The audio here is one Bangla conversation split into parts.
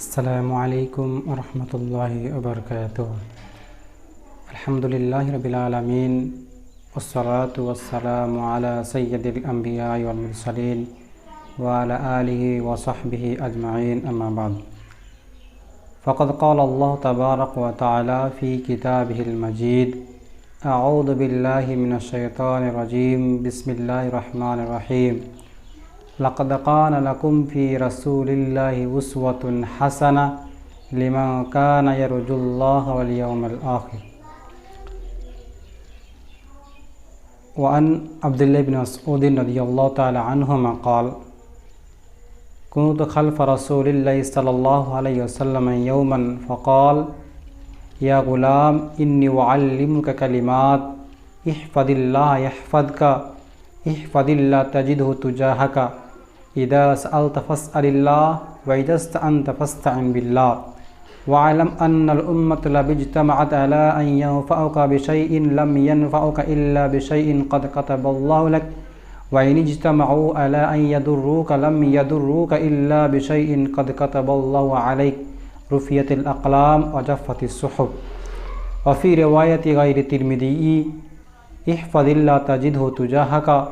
আসসালামু আলাইকুম রহমতুল্লাহ ওবরকাত আলহামদুলিল্লাহ রবিল আলমিন والصلاة والسلام على سيد الأنبياء والمرسلين وعلى آله وصحبه أجمعين أما بعد فقد قال الله تبارك وتعالى في كتابه المجيد أعوذ بالله من الشيطان الرجيم بسم الله الرحمن الرحيم لقد كان لكم في رسول الله أسوة حسنة لمن كان يرجو الله واليوم الآخر. وعن عبد الله بن مسعود رضي الله تعالى عنهما قال كنت خلف رسول الله صلى الله عليه وسلم يوما فقال يا غلام إني أعلمك كلمات احفظ الله يحفظك احفظ الله تجده تجاهك إذا سألت فاسأل الله وإذا استعنت فاستعن بالله. واعلم أن الأمة لو اجتمعت على أن ينفعك بشيء لم ينفعك إلا بشيء قد كتب الله لك. وإن اجتمعوا على أن يضروك لم يضروك إلا بشيء قد كتب الله عليك. رفيت الأقلام وجفت الصحف وفي رواية غير الترمذي احفظ الله تجده تجاهك.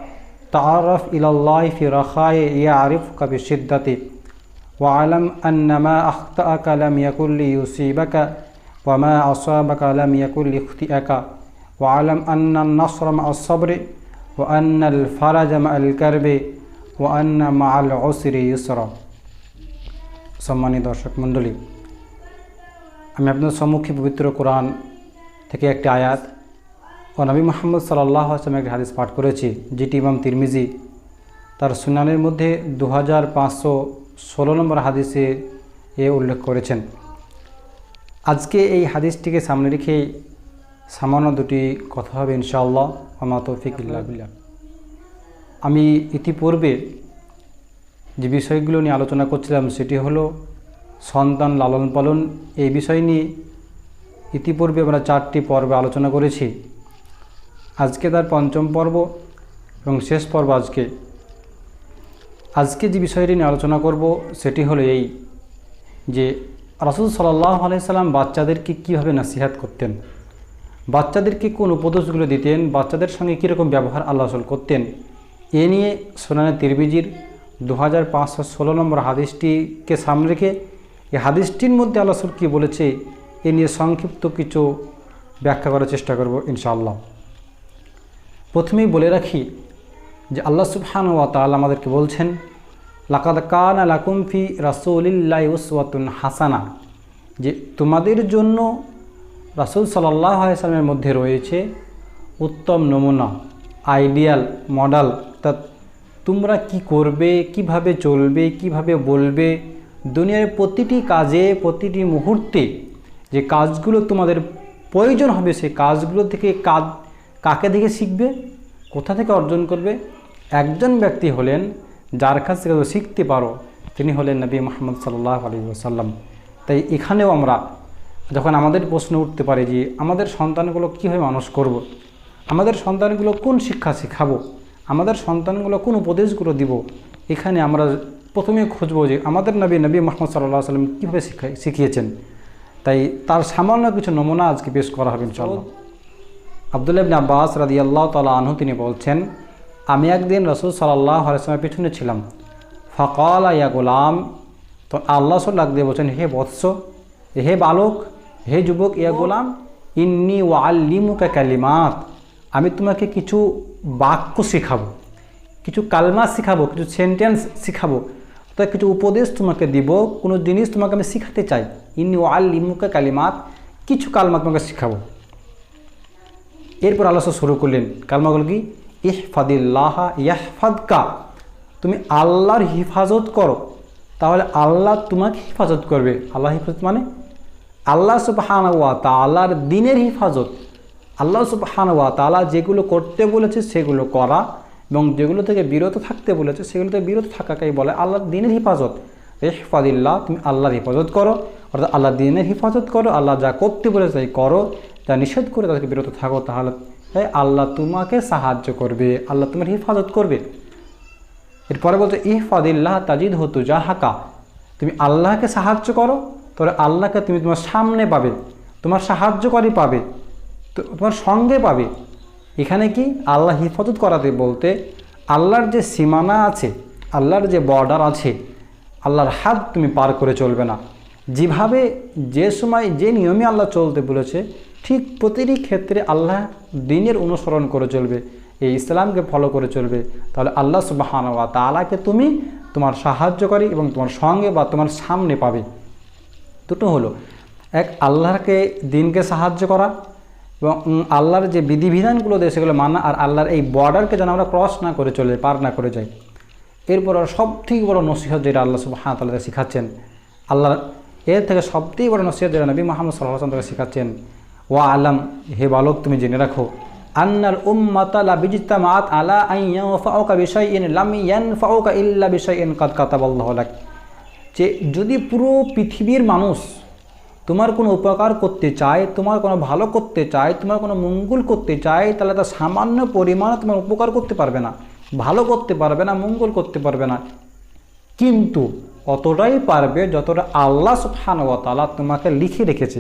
تعرف إلى الله في رخاء يعرفك بالشدة واعلم أن ما أخطأك لم يكن ليصيبك وما أصابك لم يكن ليخطئك واعلم أن النصر مع الصبر وأن الفرج مع الكرب وأن مع العسر يسرا সম্মানিত দর্শক মণ্ডলী আমি আপনাদের সম্মুখে পবিত্র কোরআন থেকে একটি আয়াত ও নবী মোহাম্মদ সাল্লাহ আসলাম একটি হাদিস পাঠ করেছি, যেটি ইমাম তিরমিজি। তার সুনানের মধ্যে দু হাজার পাঁচশো ষোলো নম্বর হাদিসে এ উল্লেখ করেছেন। আজকে এই হাদিসটিকে সামনে রেখে সামান্য দুটি কথা হবে ইনশাআল্লাহ আমা তৌফিক আমি ইতিপূর্বে যে বিষয়গুলো নিয়ে আলোচনা করছিলাম, সেটি হলো সন্তান লালন পালন। এই বিষয় নিয়ে ইতিপূর্বে আমরা চারটি পর্বে আলোচনা করেছি। আজকে তার পঞ্চম পর্ব এবং শেষ পর্ব আজকে। আজকে যে বিষয়টি নিয়ে আলোচনা করব, সেটি হলো এই যে রাসুল সাল্লাহ আলাইসাল্লাম বাচ্চাদেরকে কীভাবে নাসিহাত করতেন, বাচ্চাদেরকে কোন উপদেশগুলো দিতেন, বাচ্চাদের সঙ্গে কীরকম ব্যবহার আল্লাহ রসুল করতেন, এ নিয়ে সোনানে তিরবিজির দু হাজার পাঁচশো ষোলো নম্বর হাদিসটিকে সামনে রেখে এই হাদিসটির মধ্যে আল্লাহ রসুল কী বলেছে, এ নিয়ে সংক্ষিপ্ত কিছু ব্যাখ্যা করার চেষ্টা করব ইনশাআল্লাহ। প্রথমেই বলে রাখি যে আল্লাহ সুবহান ওয়া তাল আমাদেরকে বলছেন, লাকাদ কান লাকুমফি রাসুলিল্লাহ উসওয়াতুন হাসানা যে তোমাদের জন্য রাসুল সাল্লাহ মধ্যে রয়েছে উত্তম নমুনা, আইডিয়াল মডেল, তা তোমরা কি করবে, কীভাবে চলবে, কীভাবে বলবে, দুনিয়ার প্রতিটি কাজে, প্রতিটি মুহূর্তে যে কাজগুলো তোমাদের প্রয়োজন হবে সেই কাজগুলো থেকে কাজ কাকে দেখে শিখবে? কোথা থেকে অর্জন করবে? একজন ব্যক্তি হলেন যার কাছ থেকে শিখতে পারো, তিনি হলেন নবী মোহাম্মদ সাল্লাহ আলী সাল্লাম তাই এখানেও আমরা যখন আমাদের প্রশ্ন উঠতে পারে যে আমাদের সন্তানগুলো কীভাবে মানুষ করব। আমাদের সন্তানগুলো কোন শিক্ষা শেখাবো? আমাদের সন্তানগুলো কোন উপদেশগুলো দিব? এখানে আমরা প্রথমে খুঁজবো যে আমাদের নবী নবী মোহাম্মদ সাল্লাহ সাল্লাম কীভাবে শিখা, শিখিয়েছেন। তাই তার সামান্য কিছু নমুনা আজকে পেশ করা হবে চলো আবদুল্লাহ ইবনে আব্বাস রাদি আল্লাহ তালা আনহু তিনি বলছেন, আমি একদিন রসুল সাল্লাহ আলসালামের পিছনে ছিলাম। ফকল, ইয়া গোলাম, তো আল্লাহ সাল্লাহ দিয়ে বলছেন, হে বৎস, হে বালক, হে যুবক, ইয়া গোলাম, ইন্নি ওয়াল্লিমুকা কালিমাত, আমি তোমাকে কিছু বাক্য শেখাবো, কিছু কালমা শেখাবো, কিছু সেন্টেন্স শেখাবো তো কিছু উপদেশ তোমাকে দিব, কোনো জিনিস তোমাকে আমি শেখাতে চাই। ইন্নি ওয়াল্লিমুকা কালিমাত, কিছু কালমা তোমাকে শেখাবো। এরপর আল্লাহ শুরু করলেন। কালমাগুলো কি? ইহফাদিল্লাহ ইয়াহফাদকা। তুমি আল্লাহর হিফাজত করো। তাহলে আল্লাহ তোমাকে হিফাজত করবে। আল্লাহ হিফাজত মানে? আল্লাহ সুবহান ওয়া তালার দিনের হিফাজত। আল্লাহ সুবহান ওয়া তালা যেগুলো করতে বলেছে সেগুলো করা এবং যেগুলো থেকে বিরত থাকতে বলেছে সেগুলো থেকে বিরত থাকাকেই বলে আল্লাহর দিনের হিফাজত। ইহফাদিল্লাহ, তুমি আল্লাহর হিফাজত করো। অর্থাৎ আল্লাহ দিনের হিফাজত করো, আল্লাহ যা করতে বলেছে তাই করো। যা নিষেধ করে তাদেরকে বিরত থাকো তাহলে তাই আল্লাহ তোমাকে সাহায্য করবে, আল্লাহ তোমার হিফাজত করবে। এরপরে বলছে, ইহফাদিল্লাহ তাজিদ হতু জাহাকা তুমি আল্লাহকে সাহায্য করো, তাহলে আল্লাহকে তুমি তোমার সামনে পাবে, তোমার সাহায্যকারী পাবে, তো তোমার সঙ্গে পাবে। এখানে কি? আল্লাহ হিফাজত করাতে বলতে আল্লাহর যে সীমানা আছে, আল্লাহর যে বর্ডার আছে, আল্লাহর হাত তুমি পার করে চলবে না। যেভাবে যে সময় যে নিয়মে আল্লাহ চলতে বলেছে ঠিক প্রতিটি ক্ষেত্রে আল্লাহ দিনের অনুসরণ করে চলবে, এই ইসলামকে ফলো করে চলবে। তাহলে আল্লাহ সুবাহান ওয়া তালাকে তুমি তোমার সাহায্য সাহায্যকারী এবং তোমার সঙ্গে বা তোমার সামনে পাবে। দুটো হলো, এক, আল্লাহকে, দিনকে সাহায্য করা এবং আল্লাহর যে বিধিবিধানগুলো দেয় সেগুলো মানা আর আল্লাহর এই বর্ডারকে যেন আমরা ক্রস না করে চলে, পার না করে যাই। এরপর সব থেকে বড় নসিহত যেটা আল্লাহ সব হাত আল্লাহ শিখাচ্ছেন আল্লাহ এর থেকে সবথেকে বড় নসিহত যেটা নবী মোহাম্মদ সাল্লাহ তাকে শিখাচ্ছেন ওয়া আলাম, হে বালক, তুমি জেনে রাখো, আন্নাল উম্মাতা লা বিজতামাআত আলা আন ইয়ানফাউকা বিশাইইন, লাম ইয়ানফাউকা ইল্লা বিশাইইন, কাদ কাতাবাল্লাহু লাক। যে যদি পুরো পৃথিবীর মানুষ তোমার কোনো উপকার করতে চায়, তোমার কোনো ভালো করতে চায়, তোমার কোনো মঙ্গল করতে চায়, তাহলে তার সামান্য পরিমাণে তোমার উপকার করতে পারবে না, ভালো করতে পারবে না, মঙ্গল করতে পারবে না। কিন্তু অতটাই পারবে যতটা আল্লাহ তাআলা তোমাকে লিখে রেখেছে।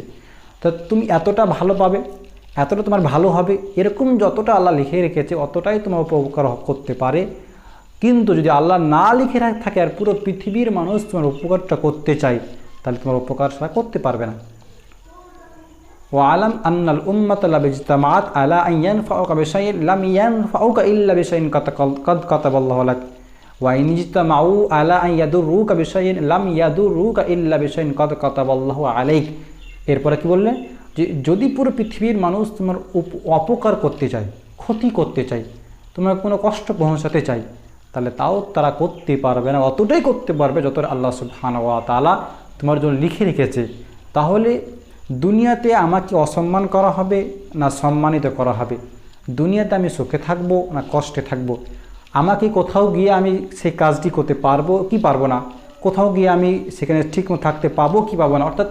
তা তুমি এতটা ভালো পাবে, এতটা তোমার ভালো হবে, এরকম যতটা আল্লাহ লিখে রেখেছে, অতটাই তোমার উপকার করতে পারে। কিন্তু যদি আল্লাহ না লিখে থাকে আর পুরো পৃথিবীর মানুষ তোমার উপকারটা করতে চায়, তাহলে তোমার উপকার ছাড়া করতে পারবে না। ও আলম আন্নাল উম্মত আলাবিজতামাত আলা আইয়ান ফাউকা বেসাইন লাম ইয়ান ফাউকা ইল্লা বেসাইন কদ কতাবল্লাহ ওয়াইন ইজতামাউ আলা আইয়াদুর রুকা বেসাইন লাম ইয়াদুর রুকা ইল্লা বেসাইন কদ কতাবল্লাহ আলাইক। এরপরে কি বললে? যে যদি পুরো পৃথিবীর মানুষ তোমার অপকার করতে চায়, ক্ষতি করতে চায়, তোমার কোনো কষ্ট পৌঁছাতে চায়, তাহলে তাও তারা করতে পারবে না। অতটাই করতে পারবে যতটা আল্লাহ সুবহানাহু ওয়া তাআলা তোমার জন্য লিখে রেখেছে। তাহলে দুনিয়াতে আমাকে অসম্মান করা হবে না সম্মানিত করা হবে? দুনিয়াতে আমি সুখে থাকব না কষ্টে থাকব? আমাকে কোথাও গিয়ে আমি সেই কাজটি করতে পারব কি পারব না? কোথাও গিয়ে আমি সেখানে ঠিক থাকতে পাবো কি পাবো না? অর্থাৎ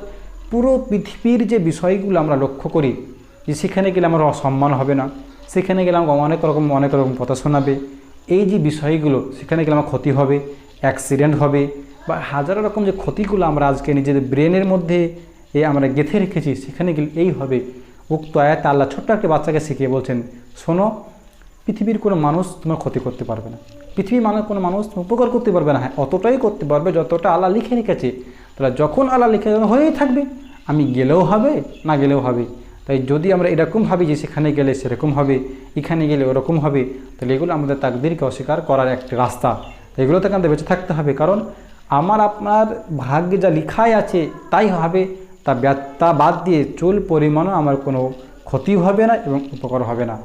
পুরো পৃথিবীর যে বিষয়গুলো আমরা লক্ষ্য করি, যে সেখানে গেলে আমার অসম্মান হবে না, সেখানে গেলে আমাকে অনেক রকম অনেক রকম কথা শোনাবে, এই যে বিষয়গুলো, সেখানে গেলে আমার ক্ষতি হবে অ্যাক্সিডেন্ট হবে, বা হাজারো রকম যে ক্ষতিগুলো আমরা আজকে নিজেদের ব্রেনের মধ্যে এ আমরা গেঁথে রেখেছি, সেখানে গেলে এই হবে। উক্ত আয়াত আল্লাহ ছোট্ট একটা বাচ্চাকে শিখিয়ে বলছেন, শোনো, পৃথিবীর কোনো মানুষ তোমার ক্ষতি করতে পারবে না। পৃথিবীর মানুষ কোনো মানুষ উপকার করতে পারবে না। হ্যাঁ অতটাই করতে পারবে যতটা আল্লাহ লিখে রেখেছে। তাহলে যখন আল্লাহ লিখে হয়েই থাকবে। আমি গেলেও হবে, না গেলেও হবে। তাই যদি আমরা এরকম ভাবি যে সেখানে গেলে সেরকম হবে, এখানে গেলে ওরকম হবে, তাহলে এগুলো আমাদের তাকদিরকে অস্বীকার করার একটি রাস্তা। এগুলো থেকে আমাদের বেঁচে থাকতে হবে। কারণ আমার, আপনার ভাগ্যে যা লিখাই আছে, তাই হবে। তা তা বাদ দিয়ে চুল পরিমাণও আমার কোনো ক্ষতি হবে না এবং উপকার হবে না।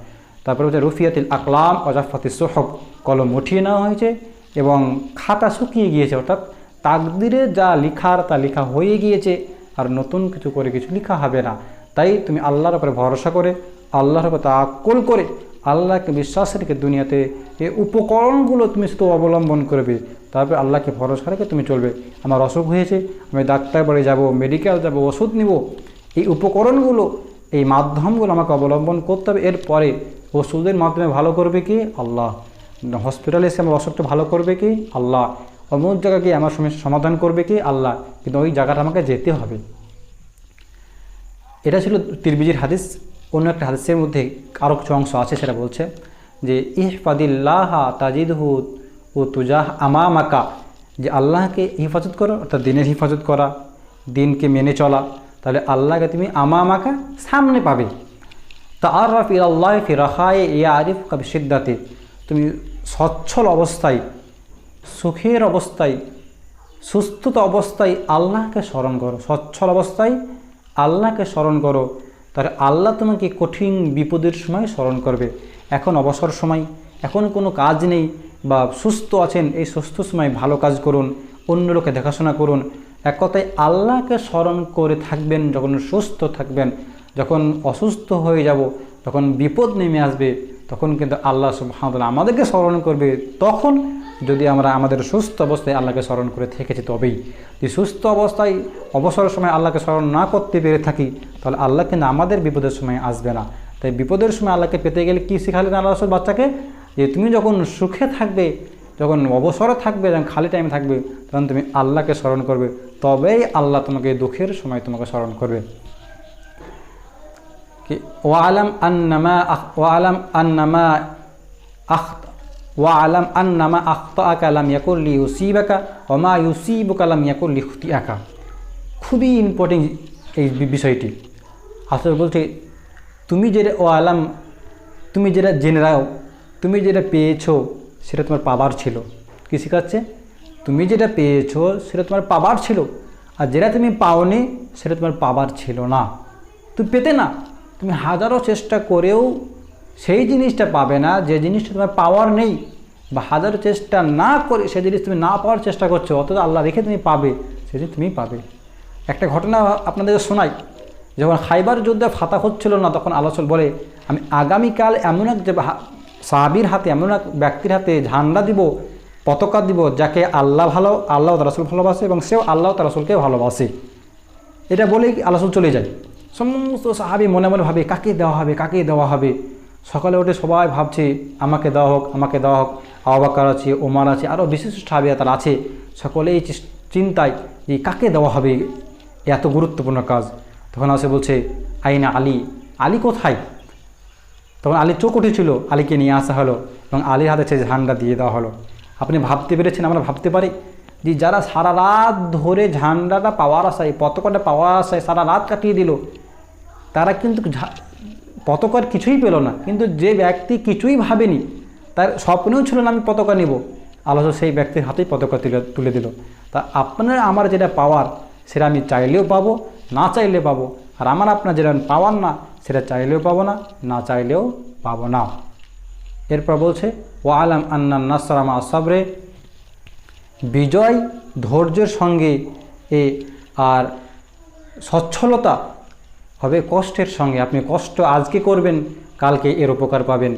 তারপরে হচ্ছে রুফিয়াতিল আকলাম অজাফাতি সোহব। কলম উঠিয়ে নেওয়া হয়েছে এবং খাতা শুকিয়ে গিয়েছে, অর্থাৎ তাকদিরে যা লিখার তা লেখা হয়ে গিয়েছে আর নতুন কিছু করে কিছু লেখা হবে না। তাই তুমি আল্লাহর উপরে ভরসা করে, আল্লাহর উপর তাক্কল করে, আল্লাহকে বিশ্বাস রেখে দুনিয়াতে এই উপকরণগুলো তুমি শুধু অবলম্বন করবে। তারপরে আল্লাহকে ভরসা রেখে তুমি চলবে। আমার অসুখ হয়েছে, আমি ডাক্তার বাড়ি যাব মেডিকেল যাব, ওষুধ নিব। এই উপকরণগুলো, এই মাধ্যমগুলো আমাকে অবলম্বন করতে হবে। এরপরে ওষুধের মাধ্যমে ভালো করবে কি? আল্লাহ। হসপিটালে এসে আমার অসুখটা ভালো করবে কি? আল্লাহ। অমুক জায়গায় গিয়ে আমার সমস্যার সমাধান করবে কি? আল্লাহ। কিন্তু ওই জায়গাটা আমাকে যেতে হবে। এটা ছিল তিরবিজির হাদিস। অন্য একটা হাদিসের মধ্যে আরও কিছু অংশ আছে, সেটা বলছে যে, ইহফাদিল্লাহ তাজিদহু ও তুজাহ আমামাকা। যে আল্লাহকে হিফাজত করো, অর্থাৎ দিনের হিফাজত করা, দিনকে মেনে চলা। তাহলে আল্লাহকে তুমি আমা আমামাকা সামনে পাবে। তা আর রাফি আল্লাহ ফি রাখায় এ আরিফ কবি সিদ্ধাতে তুমি সচ্ছল অবস্থায় সুখের অবস্থায়, সুস্থতা অবস্থায় আল্লাহকে স্মরণ করো, সচ্ছল অবস্থায় আল্লাহকে স্মরণ করো। তাহলে আল্লাহ তোমাকে কঠিন বিপদের সময় স্মরণ করবে। এখন অবসর সময়, এখন কোনো কাজ নেই বা সুস্থ আছেন, এই সুস্থ সময় ভালো কাজ করুন, অন্য লোকে দেখাশোনা করুন। এক কথায় আল্লাহকে স্মরণ করে থাকবেন, যখন সুস্থ থাকবেন, যখন অসুস্থ হয়ে যাব, যখন বিপদ নেমে আসবে, তখন কিন্তু আল্লাহ সুবহানাহু আমাদেরকে স্মরণ করবে। তখন যদি আমরা আমাদের সুস্থ অবস্থায় আল্লাহকে স্মরণ করে থেকেছি তবেই। যদি সুস্থ অবস্থায় অবসর সময় আল্লাহকে স্মরণ না করতে পেরে থাকি, তাহলে আল্লাহ কিন্তু আমাদের বিপদের সময় আসবে না। তাই বিপদের সময় আল্লাহকে পেতে গেলে কী শেখালেন আল্লাহ রসুল বাচ্চাকে? যে তুমি যখন সুখে থাকবে, যখন অবসরে থাকবে, যখন খালি টাইম থাকবে, তখন তুমি আল্লাহকে স্মরণ করবে। তবেই আল্লাহ তোমাকে দুঃখের সময় তোমাকে স্মরণ করবে। কি? ওয়ালাম আন্নামা ওয়ালাম আন্নামা আখ ওয়ালাম আন্নামা আখতা লাম ইয়াকুল্লি ইউসিবাকা ওমা ইউসিবুকা লাম ইয়াকুল্লি খুতিয়াকা খুবই ইম্পর্টেন্ট এই বিষয়টি। আসলে বলছে, তুমি যেটা ও আলাম তুমি যেটা জেনে রাও, তুমি যেটা পেয়েছ, সেটা তোমার পাবার ছিল। কী শেখাচ্ছে? তুমি যেটা পেয়েছ, সেটা তোমার পাবার ছিল, আর যেটা তুমি পাওনি, সেটা তোমার পাবার ছিল না। তুমি পেতে না। তুমি হাজারো চেষ্টা করেও সেই জিনিসটা পাবে না, যে জিনিসটা তোমার পাওয়ার নেই বা হাজারো চেষ্টা না করে সেই জিনিস তুমি না পাওয়ার চেষ্টা করছ, অথচ আল্লাহ রেখে তুমি পাবে সেদিন তুমি পাবে। একটা ঘটনা আপনাদেরকে শোনাই, যখন খাইবার যুদ্ধে ফাতা হচ্ছিল না, তখন আলোচন বলে, আমি আগামীকাল এমন এক যে সাহাবির হাতে, এমন এক ব্যক্তির হাতে ঝান্ডা দিব, পতাকা দিব, যাকে আল্লাহ ভালো, আল্লাহ তারাসুল ভালোবাসে এবং সেও আল্লাহ তারাসুলকে ভালোবাসে। এটা বলেই আলোচন চলে যায়। সমস্ত সাহাবি মনে মনে ভাবে, কাকে দেওয়া হবে, কাকে দেওয়া হবে? সকালে উঠে সবাই ভাবছে, আমাকে দেওয়া হোক, আমাকে দেওয়া হোক। আবাকার আছে ওমার আছে আরও বিশিষ্ট সাহাবিয়া তারা আছে। সকলেই চিন্তায় যে কাকে দেওয়া হবে এত গুরুত্বপূর্ণ কাজ। তখন আসে বলছে, আইনা আলী আলী কোথায়? তখন আলী চোখ উঠেছিল, আলীকে নিয়ে আসা হলো এবং আলীর হাতে সে ঝান্ডা দিয়ে দেওয়া হলো। আপনি ভাবতে পেরেছেন, আমরা ভাবতে পারি যে যারা সারা রাত ধরে ঝান্ডাটা পাওয়ার আশায়, পতাকাটা পাওয়ার আশায় সারা রাত কাটিয়ে দিল, তারা কিন্তু পতাকার কিছুই পেল না। কিন্তু যে ব্যক্তি কিছুই ভাবেনি, তার স্বপ্নেও ছিল না আমি পতাকা নিব। আলোচ সেই ব্যক্তির হাতেই পতাকা তুলে তুলে দিল। তা আপনার আমার যেটা পাওয়ার, সেটা আমি চাইলেও পাবো, না চাইলে পাবো। আর আমার আপনার যেটা পাওয়ার না, সেটা চাইলেও পাবো না না চাইলেও পাবো না। এরপর বলছে ও আলাম আন্না নাসরামা সাবরে, বিজয় ধৈর্যের সঙ্গে এ আর সচ্ছলতা হবে কষ্টের সঙ্গে। আপনি কষ্ট আজকে করবেন, কালকে এর উপকার পাবেন।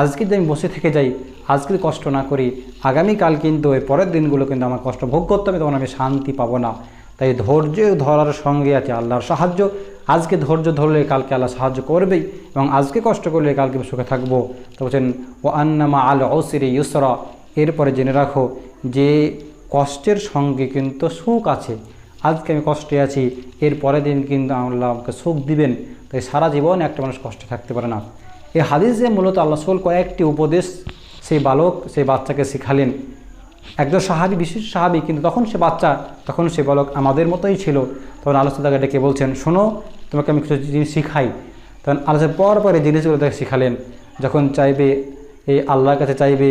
আজকে যদি আমি বসে থেকে যাই, আজকে কষ্ট না করি, আগামীকাল কিন্তু এর পরের দিনগুলো কিন্তু আমার কষ্ট ভোগ করতে হবে, তখন আমি শান্তি পাবো না। তাই ধৈর্য ধরার সঙ্গে আছে আল্লাহর সাহায্য। আজকে ধৈর্য ধরলে কালকে আল্লাহ সাহায্য করবেই, এবং আজকে কষ্ট করলে কালকে সুখে থাকব। তো বলছেন ও আন্নামা আল অসিরে ইউসরা। এরপরে জেনে রাখো যে কষ্টের সঙ্গে কিন্তু সুখ আছে। আজকে আমি কষ্টে আছি, এর পরের দিন কিন্তু আল্লাহ আমাকে সুখ দিবেন। তাই সারা জীবন একটা মানুষ কষ্টে থাকতে পারে না। এই হাদিসে মূলত আল্লাহ সুল কয়েকটি উপদেশ সেই বালক, সেই বাচ্চাকে শিখালেন। একজন সাহাবি বিশেষ সাহাবি, কিন্তু তখন সে বাচ্চা, তখন সে বালক আমাদের মতোই ছিল। তখন আলোচনা তাকে ডেকে বলছেন, শোনো, তোমাকে আমি কিছু জিনিস শিখাই। তখন আলোচনার পর পরে জিনিসগুলো তাকে শিখালেন। যখন চাইবে, এই আল্লাহর কাছে চাইবে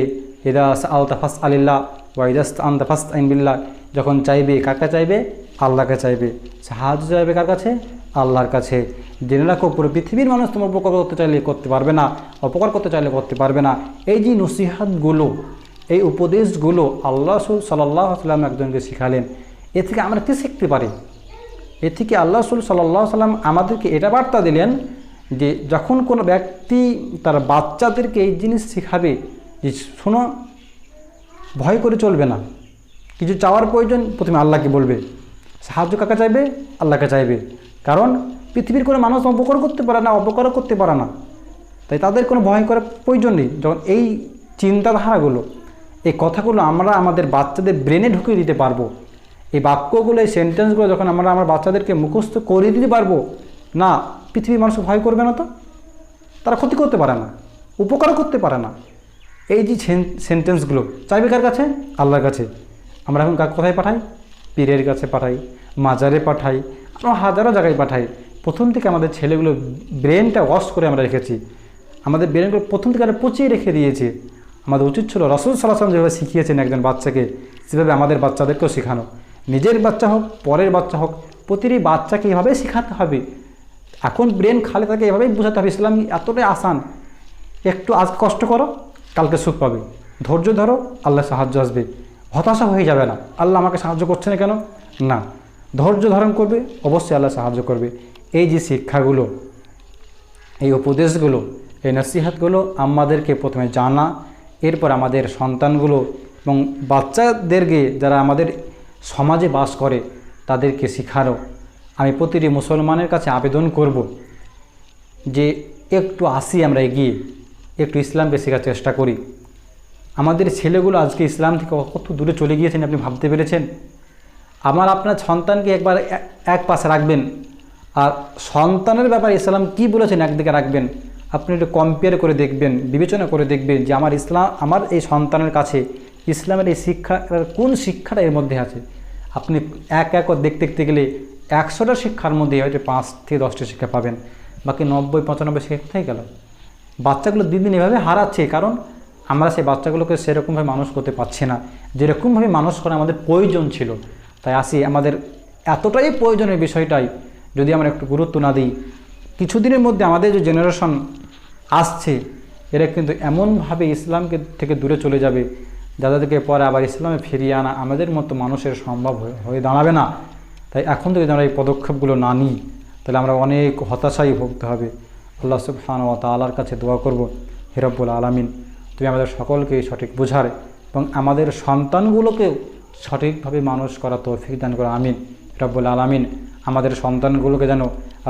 এদা আল তাফাস আলিল্লাহ ওয়াইদাস আন তাফাস আইনবিল্লাহ যখন চাইবে, কাকে চাইবে? আল্লাহকে চাইবে। সাহায্য চাইবে কার কাছে? আল্লাহর কাছে। জেনে রাখো, পুরো পৃথিবীর মানুষ তোমার উপকার করতে চাইলে করতে পারবে না, অপকার করতে চাইলে করতে পারবে না। এই যে নসিহাতগুলো, এই উপদেশগুলো আল্লাহ রসুল সাল্লাহ সাল্লাম একজনকে শিখালেন, এ থেকে আমরা কী শিখতে পারি? এ থেকে আল্লাহ রসুল সাল্লাহ সাল্লাম আমাদেরকে এটা বার্তা দিলেন যে, যখন কোনো ব্যক্তি তার বাচ্চাদেরকে এই জিনিস শেখাবে যে, শোনো, ভয় করে চলবে না। কিছু চাওয়ার প্রয়োজন, প্রথমে আল্লাহকে বলবে। সাহায্য কাকে চাইবে? আল্লাহকে চাইবে। কারণ পৃথিবীর কোনো মানুষ অপকার করতে পারে না, অপকারও করতে পারে না। তাই তাদের কোনো ভয় করার প্রয়োজন নেই। যখন এই চিন্তাধারাগুলো, এই কথাগুলো আমরা আমাদের বাচ্চাদের ব্রেনে ঢুকিয়ে দিতে পারব, এই বাক্যগুলো, এই সেন্টেন্সগুলো যখন আমরা আমার বাচ্চাদেরকে মুখস্থ করে দিতে পারব, না, পৃথিবীর মানুষ ভয় করবে না তো? তারা ক্ষতি করতে পারে না, উপকারও করতে পারে না। এই যে সেন্টেন্সগুলো চাইবে কার কাছে? আল্লাহর কাছে। আমরা এখন কার কোথায় পাঠাই? পীরের কাছে পাঠাই, মাজারে পাঠাই আমরা হাজারো জায়গায় পাঠাই। প্রথম থেকে আমাদের ছেলেগুলো ব্রেনটা ওয়াশ করে আমরা রেখেছি। আমাদের ব্রেনগুলো প্রথম থেকে আমরা পচিয়ে রেখে দিয়েছি। আমাদের উচিত ছিল রসুল সালাসাম যেভাবে শিখিয়েছেন একজন বাচ্চাকে, সেভাবে আমাদের বাচ্চাদেরকেও শেখানো। নিজের বাচ্চা হোক, পরের বাচ্চা হোক, প্রতিটি বাচ্চাকে এভাবে শেখাতে হবে। এখন ব্রেন খালি থাকে, এভাবেই বোঝাতে হবে। ইসলাম এতটাই আসান। একটু আজ কষ্ট করো, কালকে সুখ পাবে। ধৈর্য ধরো আল্লাহ সাহায্য আসবে। হতাশা হয়ে যাবে না। আল্লাহ আমাকে সাহায্য করছে না কেন? না। ধৈর্য ধারণ করবে, অবশ্যই আল্লাহ সাহায্য করবে। এই যে শিক্ষাগুলো, এই উপদেশগুলো, এই নসিহাতগুলো আমাদেরকে প্রথমে জানা, এরপর আমাদের সন্তানগুলো এবং বাচ্চাদেরকে যারা আমাদের সমাজে বাস করে, তাদেরকে শেখারও আমি প্রতিটি মুসলমানের কাছে আবেদন করব যে একটু আসি আমরা এগিয়ে, একটু ইসলামকে শেখার চেষ্টা করি। আমাদের ছেলেগুলো আজকে ইসলাম থেকে কত দূরে চলে গিয়েছেন আপনি ভাবতে পেরেছেন? আমার আপনার সন্তানকে একবার এক পাশে রাখবেন। আর সন্তানের ব্যাপারে ইসলাম কি বলেছেন একদিকে রাখবেন। আপনি একটু কম্পেয়ার করে দেখবেন, বিবেচনা করে দেখবেন যে আমার ইসলাম, আমার এই সন্তানের কাছে ইসলামের এই শিক্ষা কোন শিক্ষাটা এর মধ্যে আছে? আপনি এক এক দেখতে দেখতে গেলে একশোটা শিক্ষার মধ্যে হয়তো পাঁচ থেকে দশটা শিক্ষা পাবেন। বাকি নব্বই, পঁচানব্বই শিক্ষা কোথায় গেল? বাচ্চাগুলো দিন দিন এভাবে হারাচ্ছে। কারণ আমরা সেই বাচ্চাগুলোকে সেরকমভাবে মানুষ করতে পারছি না। যেরকমভাবে মানুষ করা আমাদের প্রয়োজন ছিল। তাই আসি, আমাদের এতটাই প্রয়োজনের বিষয়টাই যদি আমরা একটু গুরুত্ব না দিই, কিছুদিনের মধ্যে আমাদের যে জেনারেশন আসছে, এরা কিন্তু এমনভাবে ইসলামকে থেকে দূরে চলে যাবে, যাদেরকে পরে আবার ইসলামে ফিরিয়ে আনা আমাদের মতো মানুষের সম্ভব হয়ে- দাঁড়াবে না। তাই এখন থেকে যদি আমরা এই পদক্ষেপগুলো না নিই, তাহলে আমরা অনেক হতাশাই ভুগতে হবে। আল্লাহ সুবহান ও তালার কাছে দোয়া করব। হিরব্বুল আলামিন। তুমি আমাদের সকলকে সঠিক বোঝার এবং আমাদের সন্তানগুলোকেও সঠিকভাবে মানুষ করা তৌফিক দান করা, আমিন। রব্বুল আলামিন, আমাদের সন্তানগুলোকে যেন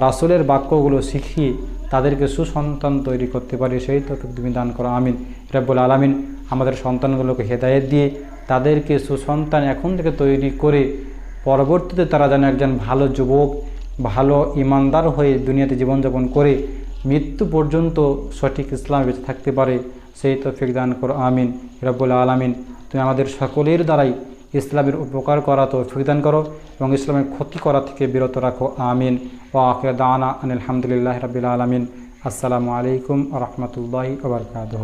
রাসুলের বাক্যগুলো শিখিয়ে তাদেরকে সুসন্তান তৈরি করতে পারি, সেই তৌফিক তুমি দান করো, আমিন। রব্বুল আলামিন, আমাদের সন্তানগুলোকে হেদায়েত দিয়ে তাদেরকে সুসন্তান এখন থেকে তৈরি করে পরবর্তীতে তারা যেন একজন ভালো যুবক, ভালো ইমানদার হয়ে দুনিয়াতে জীবনযাপন করে মৃত্যু পর্যন্ত সঠিক ইসলাম বেঁচে থাকতে পারে। সেই তৌফিক দান করো, আমিন। রব্বুল আলামিন, তুমি আমাদের সকলের দ্বারাই ইসলামের উপকার করা তৌফিক দান করো এবং ইসলামের ক্ষতি করা থেকে বিরত রাখো, আমিন। ও আখের দানা আনিল রবিল আলমিন। আসসালামু আলাইকুম রহমতুল্লাহি ওবরকাতহ